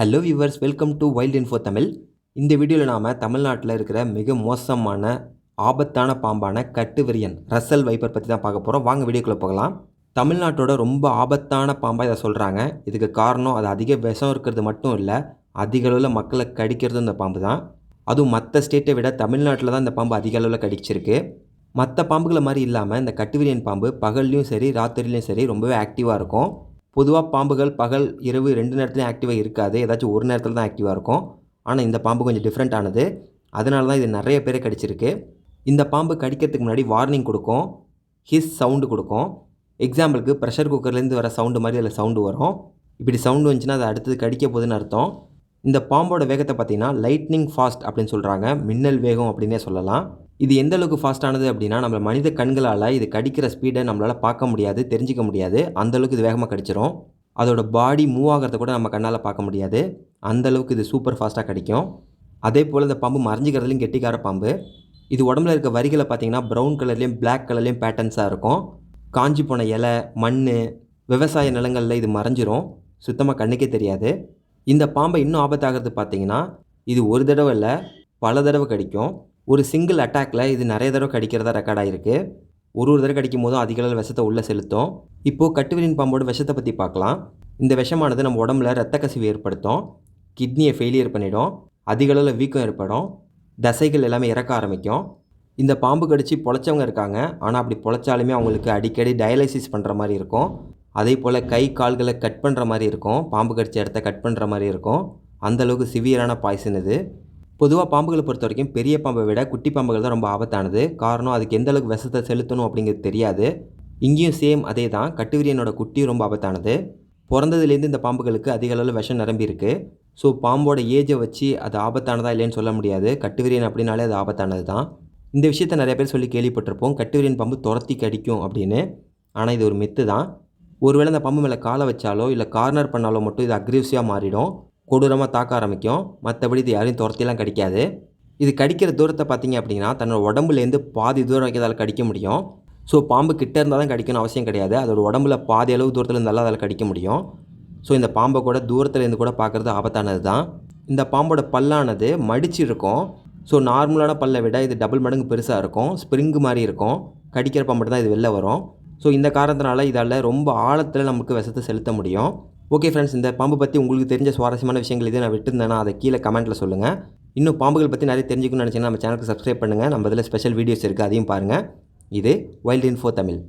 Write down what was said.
Hello viewers welcome to wild info Tamil இந்த வீடியோவில் நாம் தமிழ்நாட்டில் இருக்கிற மிக மோசமான ஆபத்தான பாம்பான கட்டுவிரியன் ரசல் வைப்பர் பற்றி தான் பார்க்க போகிறோம் வாங்க வீடியோக்குள்ளே போகலாம். தமிழ்நாட்டோட ரொம்ப ஆபத்தான பாம்பாக இதை சொல்கிறாங்க இதுக்கு காரணம் அது அதிக விஷம் இருக்கிறது மட்டும் இல்லை அதிக அளவில் மக்களை கடிக்கிறது இந்த பாம்பு தான். அதுவும் மற்ற ஸ்டேட்டை விட தமிழ்நாட்டில் தான் இந்த பாம்பு அதிக அளவில் கடிச்சிருக்கு. மற்ற பாம்புகளை மாதிரி இல்லாமல் இந்த கட்டுவிரியன் பாம்பு பகல்லையும் சரி ராத்திரிலையும் சரி ரொம்பவே ஆக்டிவாக இருக்கும். பொதுவாக பாம்புகள் பகல் இரவு ரெண்டு நேரத்துலையும் ஆக்டிவாக இருக்காது. ஏதாச்சும் ஒரு நேரத்தில் தான் ஆக்டிவாக இருக்கும். ஆனால் இந்த பாம்பு கொஞ்சம் டிஃப்ரெண்ட் ஆனது. அதனால தான் இது நிறைய பேரை கடிச்சிருக்கு. இந்த பாம்பு கடிக்கிறதுக்கு முன்னாடி வார்னிங் கொடுக்கும். ஹிஸ் சவுண்டு கொடுக்கும். எக்ஸாம்பிளுக்கு ப்ரெஷர் குக்கர்லேருந்து வர சவுண்டு மாதிரி அதில் சவுண்டு வரும். இப்படி சவுண்டு வந்துச்சுன்னா அது அடுத்தது கடிக்க போகுதுன்னு அர்த்தம். இந்த பாம்போட வேகத்தை பார்த்தீங்கன்னா லைட்னிங் ஃபாஸ்ட் அப்படின்னு சொல்கிறாங்க மின்னல் வேகம் அப்படின்னே சொல்லலாம். இது எந்த அளவுக்கு ஃபாஸ்ட்டானது அப்படின்னா நம்ம மனித கண்களால் இது கடிக்கிற ஸ்பீடை நம்மளால் பார்க்க முடியாது தெரிஞ்சிக்க முடியாது. அந்த அளவுக்கு இது வேகமாக கடிச்சிரும். அதோட பாடி மூவ் ஆகிறத கூட நம்ம கண்ணால் பார்க்க முடியாது. அந்தளவுக்கு இது சூப்பர் ஃபாஸ்ட்டாக கடிக்கும். அதே போல் இந்த பாம்பு மறைஞ்சிக்கிறதுலையும் கெட்டிக்கார பாம்பு. இது உடம்புல இருக்க வரிகளை பார்த்தீங்கன்னா ப்ரௌன் கலர்லேயும் பிளாக் கலர்லேயும் பேட்டர்ன்ஸாக இருக்கும். காஞ்சி போன இலை மண் விவசாய நிலங்களில் இது மறைஞ்சிரும். சுத்தமாக கண்ணுக்கே தெரியாது. இந்த பாம்பை இன்னும் ஆபத்தாகிறது பார்த்தீங்கன்னா இது ஒரு தடவை இல்லை பல தடவை கடிக்கும். ஒரு சிங்கிள் அட்டாக்ல இது நிறைய தடவை கடிக்கிறதா ரெக்கார்ட் ஆகிருக்கு ஒரு ஒரு தடவை கடிக்கும் போதும் அதிக விஷத்தை உள்ளே செலுத்தும். இப்போது கட்டுவிரின் பாம்போட விஷத்தை பற்றி பார்க்கலாம். இந்த விஷமானது நம்ம உடம்புல ரத்த கசிவு ஏற்படுத்தும். கிட்னியை ஃபெயிலியர் பண்ணிடும். அதிக அளவில் வீக்கம் ஏற்படும். தசைகள் எல்லாமே இறக்க ஆரம்பிக்கும். இந்த பாம்பு கடித்து பொழைச்சவங்க இருக்காங்க. ஆனால் அப்படி பொழைச்சாலுமே அவங்களுக்கு அடிக்கடி டயாலிசிஸ் பண்ணுற மாதிரி இருக்கும். அதே போல் கை கால்களை கட் பண்ணுற மாதிரி இருக்கும். பாம்பு கடித்த இடத்த கட் பண்ணுற மாதிரி இருக்கும். அந்தளவுக்கு சிவியரான பாய்சன் இது. பொதுவாக பாம்புகளை பொறுத்த வரைக்கும் பெரிய பாம்பை விட குட்டி பாம்புகள் தான் ரொம்ப ஆபத்தானது. காரணம் அதுக்கு எந்த அளவுக்கு விஷத்தை செலுத்தணும் அப்படிங்கிறது தெரியாது. இங்கேயும் சேம் அதே தான் கட்டுவிரியனோட குட்டியும் ரொம்ப ஆபத்தானது. பிறந்ததுலேருந்து இந்த பாம்புகளுக்கு அதிக அளவில் விஷம் நிரம்பியிருக்கு ஸோ பாம்போட ஏஜை வச்சு அது ஆபத்தானதா இல்லைன்னு சொல்ல முடியாது. கட்டுவிரியன் அப்படின்னாலே அது ஆபத்தானது தான் இந்த விஷயத்த நிறைய பேர் சொல்லி கேள்விப்பட்டிருப்போம். கட்டுவிரியன் பாம்பு துரத்தி கடிக்கும் அப்படின்னு. ஆனால் இது ஒரு மித்து தான். ஒருவேளை அந்த பாம்பு மேலே காலை வச்சாலோ இல்லை கார்னர் பண்ணாலோ மட்டும் இது அக்ரெசிவாக மாறிடும். கொடூரமாக தாக்க ஆரம்பிக்கும். மற்றபடி இது யாரையும் துரத்திலாம் கடிக்காது. இது கடிக்கிற தூரத்தை பார்த்தீங்க அப்படின்னா தன்னோட உடம்புலேருந்து பாதி தூரம் வைக்கிறதால் கடிக்க முடியும். ஸோ பாம்பு கிட்டே இருந்தால் தான் கடிக்கணும் அவசியம் கிடையாது. அதோட உடம்புல பாதி அளவு தூரத்தில் இருந்தாலும் அதால் கடிக்க முடியும். ஸோ இந்த பாம்பை கூட தூரத்துலேருந்து கூட பார்க்குறது ஆபத்தானது தான். இந்த பாம்போட பல்லானது மடிச்சு இருக்கும். ஸோ நார்மலான பல்லை விட இது டபுள் மடங்கு பெருசாக இருக்கும். ஸ்ப்ரிங்கு மாதிரி இருக்கும். கடிக்கிற பாம்பு தான் இது வெளில வரும். ஸோ இந்த காரணத்தினால இதால் ரொம்ப ஆழத்தில் நமக்கு விஷத்தை செலுத்த முடியும். ஓகே ஃப்ரெண்ட்ஸ் இந்த பாம்பு பற்றி உங்களுக்கு தெரிஞ்ச சுவாரஸ்யமான விஷயங்கள் இது நான் விட்டுருந்தேன்னா அதை கீழே கமெண்ட்டில் சொல்லுங்கள் இன்னும் பாம்புகள் பற்றி நிறைய தெரிஞ்சுக்கணும்னு நினச்சிங்கன்னா நம்ம சேனலுக்கு சப்ஸ்கிரைப் பண்ணுங்கள் நம்ம இதில் ஸ்பெஷல் வீடியோஸ் இருக்குது அதையும் பாருங்கள் இது வைல்ட் இன்ஃபோ தமிழ்